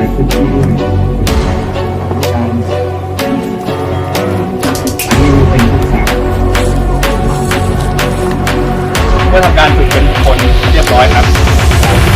ช้พื่ก็อทำการฝึกเป็นคนเรียบร้อยครับ